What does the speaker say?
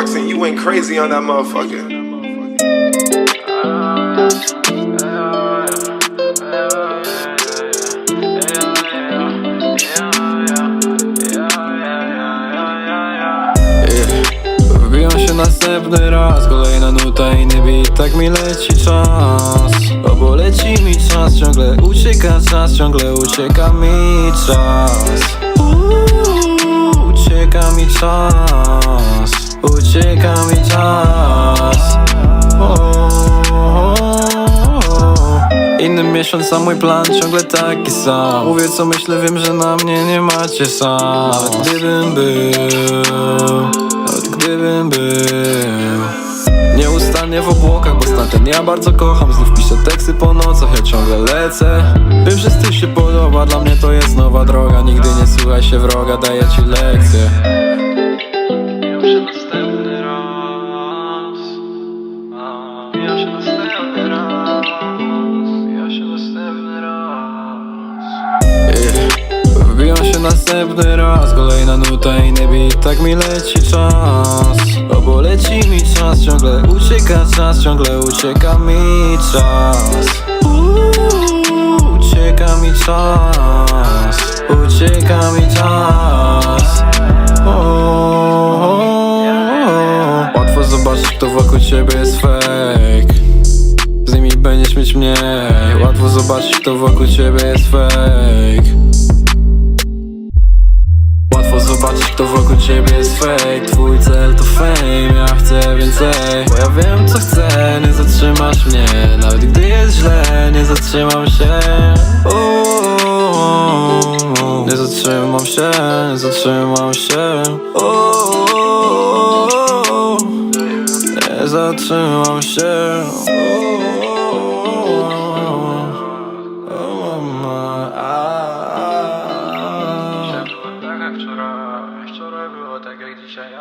bucks and you went crazy on that motherfucker. Następny raz Kolejna nuta, inny beat Tak mi leci czas. O bo leci mi czas Ciągle ucieka czas Ciągle ucieka mi czas. Uuu, Ucieka mi czas Ucieka mi czas. Inny miesiąc, a mój plan ciągle taki sam. Mówię co myślę, wiem, że na mnie nie macie sam. Nawet gdybym był Nawet gdybym był. Nieustannie w obłokach, bo stan ten ja bardzo kocham. Znów piszę teksty po nocach, ja ciągle lecę. Wiem, że styl się podoba, dla mnie to jest nowa droga. Nigdy nie słuchaj się wroga, daję ci lekcję Wbijam się następny raz Kolejna nuta, inny beat Tak mi leci czas. O bo leci mi czas Ciągle ucieka czas Ciągle ucieka mi czas. Uuu, Ucieka mi czas Ucieka mi czas Zobaczyć kto wokół ciebie jest fake. Z nimi będziesz mieć mniej. Łatwo zobaczyć kto wokół ciebie jest fake. Łatwo zobaczyć kto wokół ciebie jest fake. Twój cel to fame, ja chcę więcej. Bo ja wiem co chcę, nie zatrzymasz mnie. Nawet gdy jest źle, nie zatrzymam się. Uuu, Nie zatrzymam się, nie zatrzymam się. Uuu, zatrzymam się. Wczoraj było tak jak dzisiaj,